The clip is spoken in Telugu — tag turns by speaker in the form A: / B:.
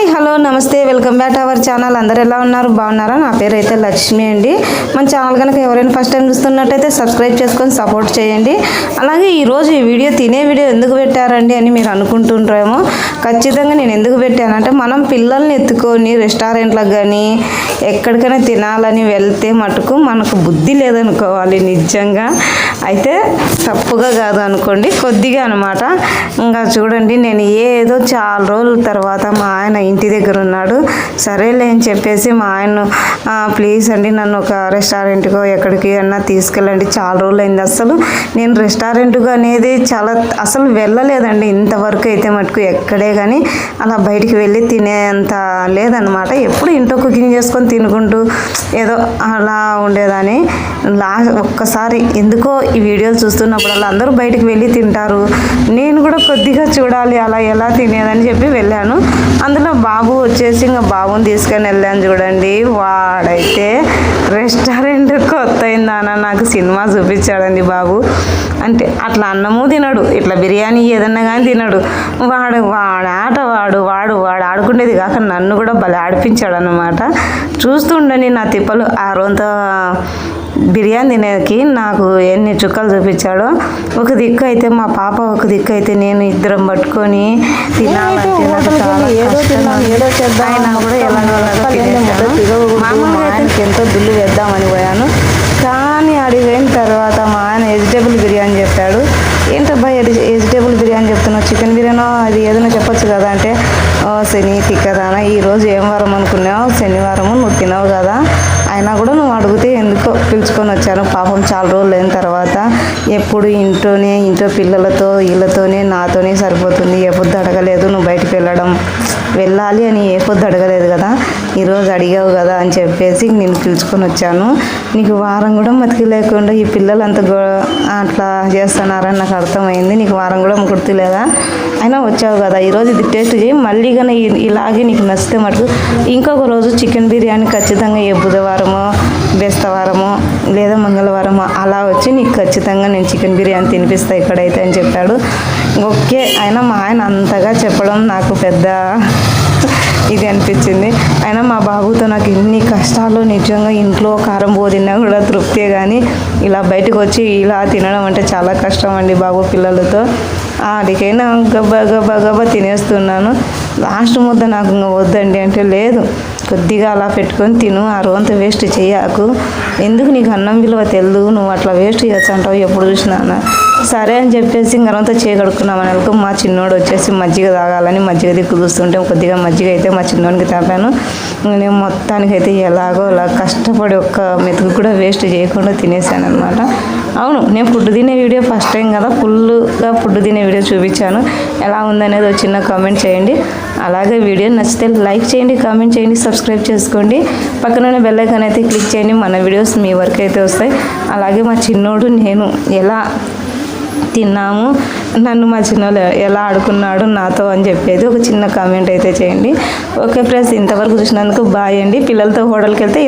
A: హాయ్ హలో నమస్తే వెల్కమ్ బ్యాక్ అవర్ ఛానల్. అందరు ఎలా ఉన్నారు? బాగున్నారా? నా పేరు అయితే లక్ష్మి అండి. మన ఛానల్ కనుక ఎవరైనా ఫస్ట్ టైం చూస్తున్నట్టయితే సబ్స్క్రైబ్ చేసుకొని సపోర్ట్ చేయండి. అలాగే ఈరోజు ఈ వీడియో తినే వీడియో ఎందుకు పెట్టారండి అని మీరు అనుకుంటుంటారేమో ఖచ్చితంగా నేను ఎందుకు పెట్టానంటే మనం పిల్లల్ని ఎత్తుకొని రెస్టారెంట్లకు కానీ ఎక్కడికైనా తినాలని వెళ్తే మటుకు మనకు బుద్ధి లేదనుకోవాలి నిజంగా. అయితే తప్పుగా కాదు అనుకోండి కొద్దిగా అనమాట. ఇంకా చూడండి నేను ఏదో చాలా రోజుల తర్వాత మా ఆయన ఇంటి దగ్గర ఉన్నాడు. సరేలే అని చెప్పేసి మా ఆయన ప్లీజ్ అండి నన్ను ఒక రెస్టారెంట్కో ఎక్కడికి అన్నా తీసుకెళ్ళండి చాలా రోజులు అయింది అసలు. నేను రెస్టారెంట్కు అనేది చాలా అసలు వెళ్ళలేదండి. ఇంతవరకు అయితే మటుకు ఎక్కడే కానీ అలా బయటికి వెళ్ళి తినేంత లేదనమాట. ఎప్పుడు ఇంట్లో కుకింగ్ చేసుకొని తినుకుంటూ ఏదో అలా ఉండేదాన్ని. లాస్ట్ ఒక్కసారి ఎందుకో ఈ వీడియోలు చూస్తున్నప్పుడల్లా అందరూ బయటకు వెళ్ళి తింటారు. నేను కూడా కొద్దిగా చూడాలి అలా ఎలా తినేదని చెప్పి వెళ్ళాను. అందులో బాబు వచ్చేసి ఇంకా బాబుని తీసుకొని వెళ్ళాను చూడండి. వాడైతే రెస్టారెంట్ కొత్త అయిందాన నాకు సినిమా చూపించాడండి బాబు. అంటే అట్లా అన్నము తినడు ఇట్లా బిర్యానీ ఏదన్నా కానీ తినడు. వాడు వాడు ఆట వాడు వాడు వాడు ఆడుకునేది కాక నన్ను కూడా భలే ఆడిపించాడు అనమాట చూస్తుండని నా తిప్పలు. ఆ రోజంతా బిర్యానీ తినేకి నాకు ఎన్ని చుక్కలు చూపించాడో. ఒక దిక్కు అయితే మా పాప ఒక దిక్కు అయితే నేను ఇద్దరం పట్టుకొని ఎంతో బిల్లు వేద్దామని పోయాను. కానీ అడిగి పోయిన తర్వాత మా ఆయన వెజిటేబుల్ బిర్యానీ చెప్పాడు. ఏంటబ్బా వెజిటేబుల్ బిర్యానీ చెప్తున్నావు? చికెన్ బిర్యానీ అది ఏదైనా చెప్పొచ్చు కదా అంటే "ఓ, శని తిక్కదానా? ఈరోజు ఏం వారం అనుకున్నావు? శనివారము నువ్వు తినవు కదా? అయినా కూడా నువ్వు అడిగితే ఎందుకో పిలుచుకొని వచ్చాను పాపం చాలా రోజులు అయిన తర్వాత ఎప్పుడు ఇంట్లోనే ఇంట్లో పిల్లలతో వీళ్ళతోనే నాతోనే సరిపోతుంది. ఏ పొద్దు అడగలేదు నువ్వు బయటకు వెళ్ళడం. వెళ్ళాలి అని ఏ పొద్దు అడగలేదు కదా. ఈరోజు అడిగావు కదా అని చెప్పేసి నేను పిలుచుకొని వచ్చాను. నీకు వారం కూడా మతికి లేకుండా ఈ పిల్లలు అంత గో అట్లా చేస్తున్నారని నాకు అర్థమైంది. నీకు వారం కూడా గుర్తులేదా అయినా వచ్చావు కదా. ఈరోజు ఇది టేస్ట్ చేయి. మళ్ళీ కానీ ఇలాగే నీకు నచ్చితే మటుకు ఇంకొక రోజు చికెన్ బిర్యానీ ఖచ్చితంగా ఏ బుధవారమో బేస్తవారమో లేదా మంగళవారము అలా వచ్చి నీకు ఖచ్చితంగా నేను చికెన్ బిర్యానీ తినిపిస్తా ఇక్కడైతే అని చెప్పాడు. ఓకే అయినా మా ఆయన అంతగా చెప్పడం నాకు పెద్ద ఇది అనిపించింది. అయినా మా బాబుతో నాకు ఎన్ని కష్టాలు నిజంగా ఇంట్లో కారం పో తిన్నా కూడా తృప్తే కానీ ఇలా బయటకు వచ్చి ఇలా తినడం అంటే చాలా కష్టం అండి బాబు పిల్లలతో. ఆడికైనా గబ్బా గబ్బా గబ్బా తినేస్తున్నాను. లాస్ట్ ముద్ద నాకు ఇంకా వద్దండి అంటే లేదు. కొద్దిగా అలా పెట్టుకొని తిను ఆ రోజంతా వేస్ట్ చేయకు. ఎందుకు నీకు అన్నం విలువ తెలియదు నువ్వు అట్లా వేస్ట్ చేస్తుంటావు అంటావు ఎప్పుడు చూసినా అన్న. సరే అని చెప్పేసి ఇంక అంతా చేయగడుక్కున్నామని అనుకో మా చిన్నోడు వచ్చేసి మజ్జిగ తాగాలని మజ్జిగ దిక్కు చూస్తుంటే కొద్దిగా మజ్జిగ అయితే మా చిన్నోడికి తాపాను. నేను మొత్తానికి అయితే ఎలాగో అలా కష్టపడి ఒక్క మెతుకు కూడా వేస్ట్ చేయకుండా తినేసాను అనమాట అవును నేను ఫుడ్ తినే వీడియో ఫస్ట్ టైం కదా ఫుల్గా ఫుడ్ తినే వీడియో చూపించాను. ఎలా ఉందనేది ఒక చిన్న కామెంట్ చేయండి. అలాగే వీడియో నచ్చితే లైక్ చేయండి కామెంట్ చేయండి సబ్స్క్రైబ్ చేసుకోండి. పక్కన బెల్ ఐకాన్ అయితే క్లిక్ చేయండి మన వీడియోస్ మీ వరకు అయితే వస్తాయి. అలాగే మా చిన్నోడు నేను ఎలా తిన్నాము నన్ను మా చిన్నోళ్ళు ఎలా ఆడుకున్నాడు నాతో అని చెప్పేది ఒక చిన్న కామెంట్ అయితే చేయండి. ఓకే ఫ్రెండ్స్ ఇంతవరకు చూసినందుకు బాయ్ అండి. పిల్లలతో హోటల్కి వెళ్తే